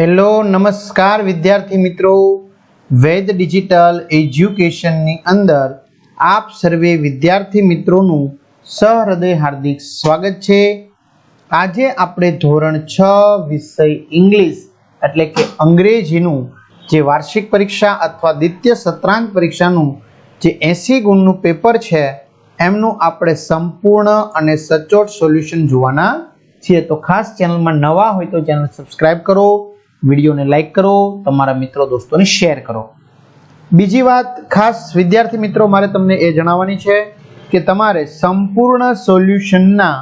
Hello, નમસ્કાર વિદ્યાર્થી મિત્રો. વેદ ડિજિટલ એજ્યુકેશનની અંદર આપ સર્વે વિદ્યાર્થી મિત્રોનું સહૃદય હાર્દિક સ્વાગત છે. આજે આપણે ધોરણ છ વિષય ઇંગ્લિશ, એટલે કે અંગ્રેજીનું જે વાર્ષિક પરીક્ષા અથવા દ્વિતીય સત્રાંત પરીક્ષાનું જે એંસી ગુણનું પેપર છે, એમનું આપણે સંપૂર્ણ અને સચોટ સોલ્યુશન જોવાના છીએ. તો ખાસ ચેનલમાં નવા હોય તો ચેનલ સબસ્ક્રાઈબ કરો. વિડીયોને લાઈક કરો, તમારા મિત્રો દોસ્તોને શેર કરો. બીજી વાત, ખાસ વિદ્યાર્થી મિત્રો, મારે તમને એ જણાવવાની છે કે તમારે સંપૂર્ણ સોલ્યુશનના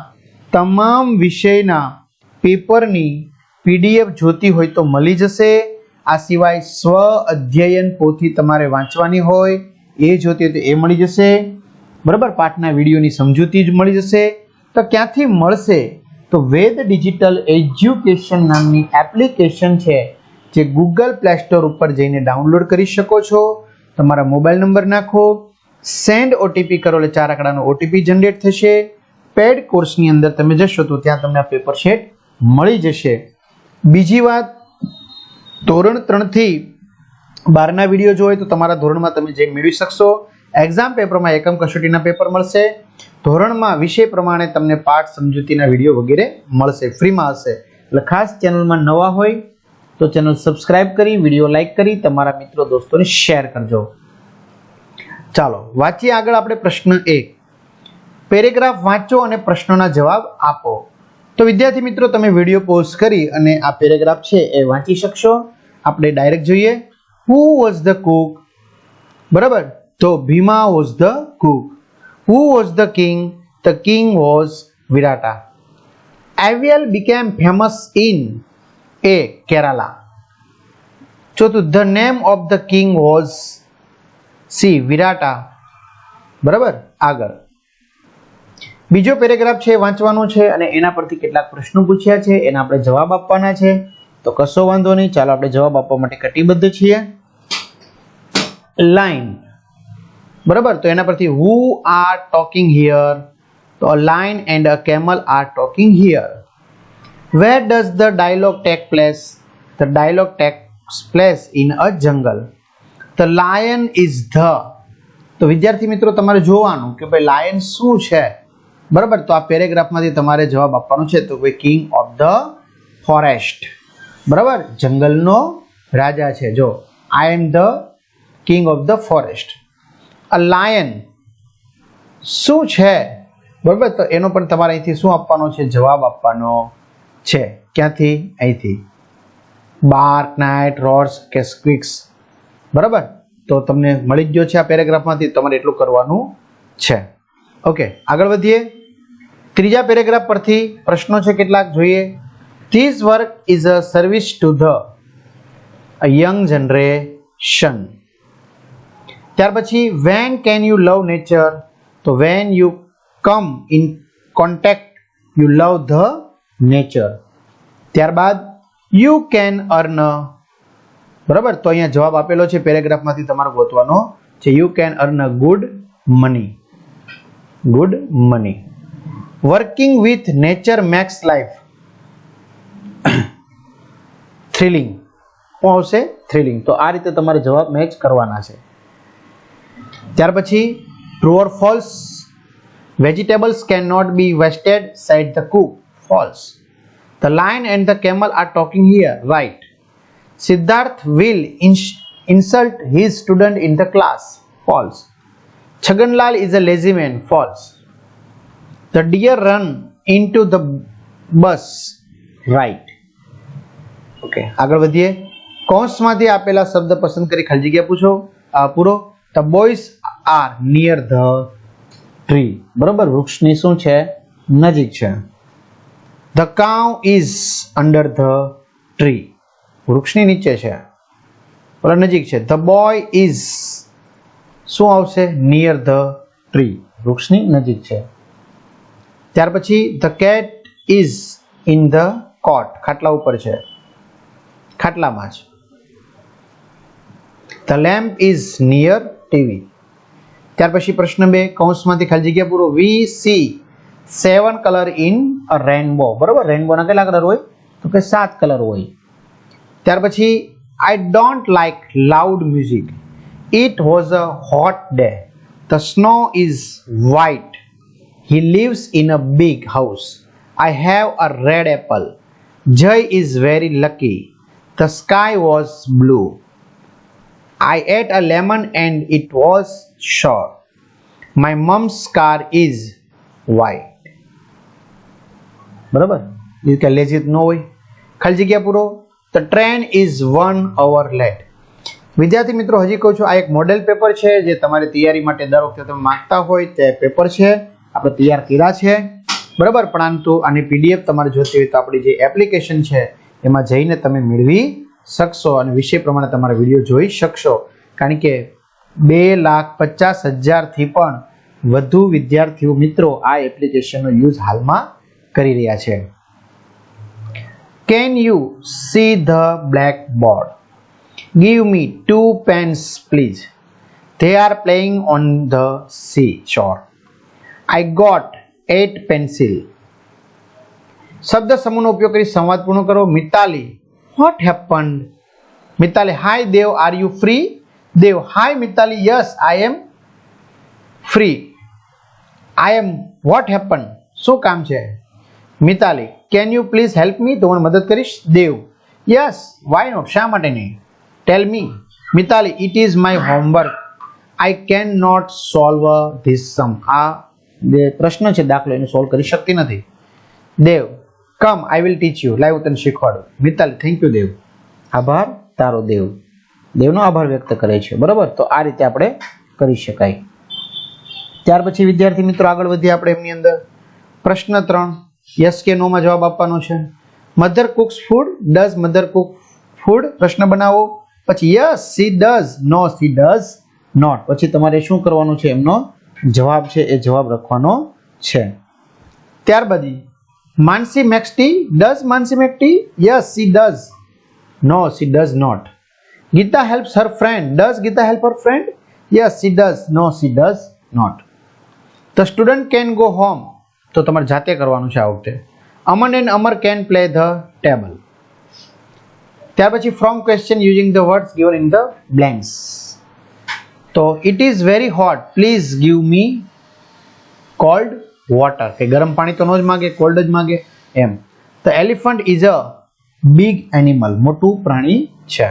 તમામ વિષયના પેપરની પીડીએફ જોતી હોય તો મળી જશે. આ સિવાય સ્વ અધ્યયન પોથી તમારે વાંચવાની હોય, એ જોતી હોય તો એ મળી જશે. બરાબર, પાઠના વિડીયોની સમજૂતી જ મળી જશે. તો ક્યાંથી મળશે તો વેદ ડિજિટલ એજ્યુકેશન નામની એપ્લિકેશન છે જે ગૂગલ પ્લે સ્ટોર ઉપર જઈને ડાઉનલોડ કરી શકો છો. તમારા મોબાઈલ નંબર નાખો. સેન્ડ ઓટીપી કરો એટલે ચાર આંકડાનો ઓટીપી જનરેટ થશે. પેડ કોર્સની અંદર તમે જશો તો ત્યાં તમને આ પેપર શેટ મળી જશે. બીજી વાત, ધોરણ ત્રણથી બારના વીડિયો જોઈએ તો તમારા ધોરણમાં તમે જે મેળવી શકશો. એક્ઝામ પેપરમાં એકમ કસોટીના પેપર મળશે. ધોરણમાં વિષય પ્રમાણે તમને પાઠ સમજૂતીના વીડિયો વગેરે મળશે. ફ્રીમાં હશે. એટલે ખાસ ચેનલમાં નવા હોય તો ચેનલ સબસ્ક્રાઇબ કરી વીડિયો લાઈક કરી, તમારા મિત્રો દોસ્તોને શેર કરજો. ચાલો, વાંચીએ આગળ આપણે પ્રશ્ન એક. પેરેગ્રાફ વાંચો અને પ્રશ્નોના જવાબ આપો. તો વિદ્યાર્થી મિત્રો, તમે વીડિયો પોઝ કરી અને આ પેરેગ્રાફ છે એ વાંચી શકશો. આપણે ડાયરેક્ટ જોઈએ. હુ વોઝ ધ કુક બરાબર? તો Bhima was the cook who was the king the king was Virata aviyal became famous in a Kerala ચોથું the name of the king was C Virata બરાબર? આગળ. બીજો paragraph છે વાંચવાનો છે અને એના પરથી કેટલાક પ્રશ્નો પૂછ્યા છે, એના આપણે જવાબ આપવાના છે. તો કશો વાંધો નહીં, ચાલો આપણે જવાબ આપવા માટે કટિબદ્ધ છીએ. લાઈન બરાબર? તો એના પરથી હુ આર ટોકિંગ હિયર તો a lion and a camel are talking here where does the dialogue take place the dialogue takes place in a jungle the lion is the તો વિદ્યાર્થી મિત્રો, તમારે જોવાનું કે ભાઈ લાયન શું છે? બરાબર? તો આ પેરેગ્રાફમાંથી તમારે જવાબ આપવાનો છે. તો ભાઈ કિંગ ઓફ ધ ફોરેસ્ટ બરાબર? જંગલનો રાજા છે. જો I am the king of the forest a lion. શું છે? બરાબર, તો એનો પણ તમારે અહીંથી શું આપવાનો છે? જવાબ આપવાનો છે. ક્યાંથી? અહીંથી. બાર્ક નાઇટ રોડ્સ કે સ્ક્વિક્સ બરાબર? તો તમને મળી ગયો છે આ પેરેગ્રાફમાંથી, તમારે એટલું કરવાનું છે. ઓકે, આગળ વધીએ. ત્રીજા પેરેગ્રાફ પરથી પ્રશ્નો છે કેટલાક જોઈએ. This work is a service to the young generation ત્યાર પછી when can you love nature તો when you come in contact you love the nature ત્યારબાદ યુ કેન અર્ન બરાબર? તો અહીંયા જવાબ આપેલો છે પેરેગ્રાફમાંથી તમારે ગોતવાનો છે you can earn good money good money working with nature makes life thrilling શું આવશે? થ્રિલિંગ તો આ રીતે તમારે જવાબ મેચ કરવાના છે. ત્યાર પછી true or false vegetables can not be wasted side the cook false the lion and the camel are talking here right Siddharth will insult his student in the class false Chhaganlal is a lazy man false the deer run in to the bus right okay આગળ વધીએ. કૌંસમાંથી આપેલા શબ્દ પસંદ કરી ખાલી જગ્યા પૂછો. પૂરો. The boys are near the tree બરોબર? વૃક્ષની શું છે? નજીક છે. The cow is under the tree વૃક્ષની નીચે છે. બરાબર નજીક છે. ધ બોય ઇઝ શું આવશે? નિયર ધ ટ્રી વૃક્ષની નજીક છે. ત્યાર પછી the cat is in the cot ખાટલા ઉપર છે. ખાટલામાં જ. The lamp is near TV ત્યાર પછી પ્રશ્ન બે, કૌંસમાંથી ખાલી જગ્યા પૂરો. We see seven colour in a rainbow બરોબર? રેનબોના કેટલા કલર હોય? તો કે સાત કલર હોય. ત્યાર પછી I don't like loud music it was a hot day the snow is white he lives in a big house I have a red apple Jay is very lucky the sky was blue. I ate a lemon and it was sour my mom's car is white. બરાબર? એ કે લેઝિત નો હોય. ખાલી જગ્યા પૂરો. The train is one hour late વિદ્યાર્થી મિત્રો, હજી કહું છું, આ એક મોડેલ પેપર છે જે તમારી તૈયારી માટે દર વખતે તમે માંગતા હોય તે પેપર છે. આપણે તૈયાર કર્યા છે. બરાબર? પરંતુ આની પીડીએફ તમારે જોતી હોય તો આપણી જે એપ્લિકેશન છે, એમાં જઈને તમે મેળવી શકશો અને વિષય પ્રમાણે તમારા વીડિયો જોઈ શકશો. કારણ કે બે લાખ પચાસ હજારથી પણ વધુ વિદ્યાર્થીઓ મિત્રો આ એપ્લિકેશનનો યુઝ હાલમાં કરી રહ્યા છે. Can you see the black board give me two pens please they are playing on the sea seashore. I got eight pencil શબ્દ સમૂહનો ઉપયોગ કરી સંવાદ પૂર્ણ કરો. Mitali what happen Mitali hi Dev are you free Dev hi Mitali yes I am free I am what happen શું કામ છે? Mitali can you please help me તો મને મદદ કરીશ? દેવ યસ વાય નોટ શા માટે નહીં? Tell me Mitali it is my homework I can not solve this sum આ જે પ્રશ્ન છે દાખલો, એને સોલ્વ કરી શકતી નથી. Dev come I will teach you live તને શીખવાડું. Mittal thank you Dev. આભાર, તારો દેવ. દેવનો આભાર વ્યક્ત કરે છે. બરાબર? તો આ રીતે આપણે કરી શકાય. ત્યાર પછી, વિદ્યાર્થી મિત્રો, આગળ વધીએ આપણે એમની અંદર. પ્રશ્ન ત્રણ. યસ કે નોમાં જવાબ આપવાનો છે. Mother cooks food does mother cook food પ્રશ્ન બનાવો. પછી yes she does no she does not પછી, તમારે શું કરવાનું છે? એમનો જવાબ છે, એ જવાબ લખવાનો છે. ત્યારબાદ Mansi makes tea does Mansi make tea yes she does no she does not Gita helps her friend does Gita help her friend yes she does no she does not the student can go home તો તમારે જાતે કરવાનું છે આ વખતે. Aman and Amar can play the table ત્યાર પછી from question using the words given in the blanks તો it is very hot please give me cold water કે ગરમ પાણી તો ન જ માગે કોલ્ડ જ માગે, એમ. તો elephant is a big animal, મોટું પ્રાણી છે.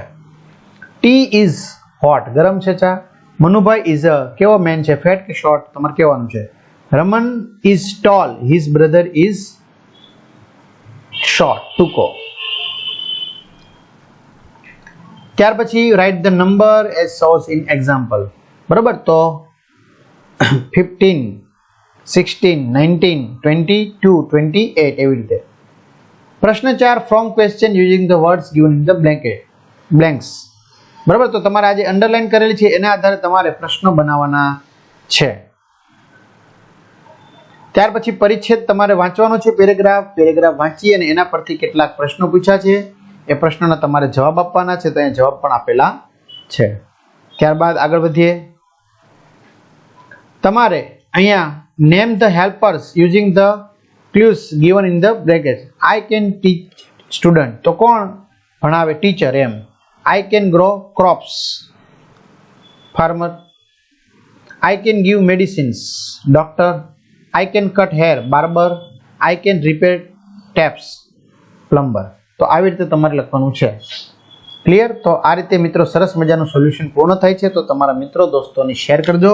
ટી ઇઝ હોટ, ગરમ છે ચા. મનુભાઈ ઇઝ અ કેવો મેન છે? ફેટ કે શોર્ટ તમારે કહેવાનું છે? Raman is tall his brother is short ટૂંકો. ત્યાર પછી write the number as source in example બરાબર? તો fifteen sixteen nineteen twenty two twenty eight એવી રીતે. પ્રશ્ન ચાર from question using the words given in the blanket blanks બરાબર? તો તમારે આજે અંડરલાઈન કરેલી છે, એના આધારે તમારે પ્રશ્નો બનાવવાના છે. ત્યાર પછી પરિચ્છેદ તમારે વાંચવાનો છે, પેરેગ્રાફ. પેરેગ્રાફ વાંચી અને એના પરથી કેટલાક પ્રશ્નો પૂછ્યા છે. એ પ્રશ્નોના તમારે જવાબ આપવાના છે, તો અહીંયા જવાબ પણ આપેલા છે. ત્યારબાદ આગળ વધીએ. તમારે અહીંયા name the helpers using the clues given in the bracket I can teach student તો કોણ ભણાવે teacher M? I can grow crops farmer I can give medicines doctor I can cut hair barber I can repair taps plumber તો આવી રીતે તમારે લખવાનું છે. Clear તો આ રીતે મિત્રો સરસ મજાનું સોલ્યુશન પૂર્ણ થાય છે. તો તમારા મિત્રો, દોસ્તોને શેર કરજો.